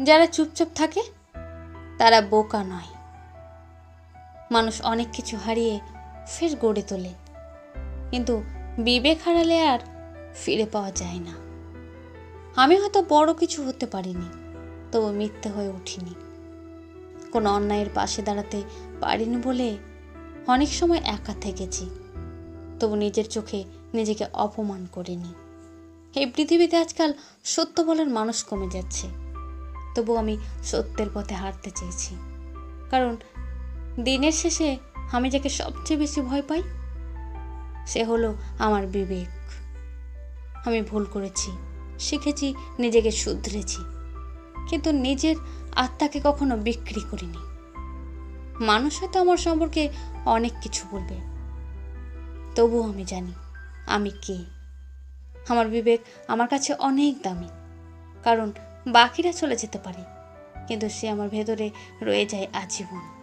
যারা চুপচাপ থাকে, তারা বোকা নয়। মানুষ অনেক কিছু হারিয়ে ফের গড়ে তোলে। কিন্তু বিবেক হারালে আর ফিরে পাওয়া যায় না। আমি হয়তো বড় কিছু হতে পারিনি, তবু মিথ্যে হয়ে উঠিনি। কোনো অন্যায়ের পাশে দাঁড়াতে পারিনি বলে অনেক সময় একা থেকেছি, তবু নিজের চোখে নিজেকে অপমান করিনি। এই পৃথিবীতে আজকাল সত্য বলার মানুষ কমে যাচ্ছে। তবু আমি সত্যের পথে হাঁটতে চেয়েছি। কারণ দিনের শেষে আমি যাকে সবচেয়ে বেশি ভয় পাই, সে হলো আমার বিবেক। আমি ভুল করেছি, শিখেছি, নিজেকে শুধরেছি, কিন্তু নিজের আত্মাকে কখনো বিক্রি করিনি। মানুষ হয়তো আমার সম্পর্কে অনেক কিছু বলবে, তবুও আমি জানি আমি কে। আমার বিবেক আমার কাছে অনেক দামি, কারণ বাকিরা চলে যেতে পারে। কিন্তু সে আমার ভেতরে রয়ে যায় আজীবন।